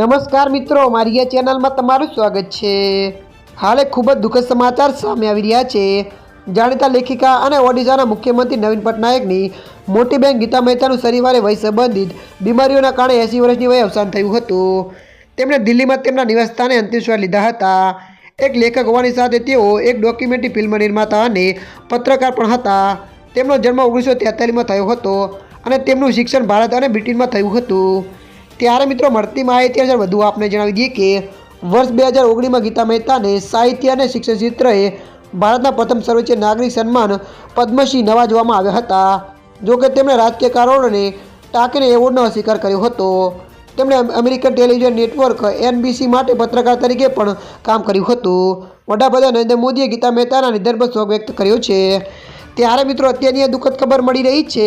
નમસ્કાર મિત્રો, મારી આ ચેનલમાં તમારું સ્વાગત છે. હાલે ખૂબ જ દુઃખદ સમાચાર સામે આવી રહ્યા છે. જાણીતા લેખિકા અને ઓડિશાના મુખ્યમંત્રી નવીન પટનાયકની મોટી બહેન ગીતા મહેતાનું શનિવારે વય સંબંધિત બીમારીઓના કારણે એંસી વર્ષની વયે અવસાન થયું હતું. તેમણે દિલ્હીમાં તેમના નિવાસસ્થાને અંતિમ લીધા હતા. એક લેખક હોવાની સાથે તેઓ એક ડોક્યુમેન્ટરી ફિલ્મ નિર્માતા અને પત્રકાર પણ હતા. તેમનો જન્મ ઓગણીસો તેતાલીસમાં થયો હતો અને તેમનું શિક્ષણ ભારત અને બ્રિટનમાં થયું હતું. ત્યારે મિત્રો મળતી માહિતી અનુસાર વધુ આપને જણાવી દઈએ કે વર્ષ બે હજાર ઓગણીસમાં ગીતા મહેતાને સાહિત્ય અને શિક્ષણ ક્ષેત્રે ભારતના પ્રથમ સર્વોચ્ચ નાગરિક સન્માન પદ્મશ્રી નવાજવામાં આવ્યા હતા. જોકે તેમણે રાજકીય કારણોને ટાંકીને એવોર્ડનો અસ્વીકાર કર્યો હતો. તેમણે અમેરિકન ટેલિવિઝન નેટવર્ક એનબીસી માટે પત્રકાર તરીકે પણ કામ કર્યું હતું. વડાપ્રધાન નરેન્દ્ર મોદીએ ગીતા મહેતાના નિધન પર શોક વ્યક્ત કર્યો છે. ત્યારે મિત્રો અત્યારની દુઃખદ ખબર મળી રહી છે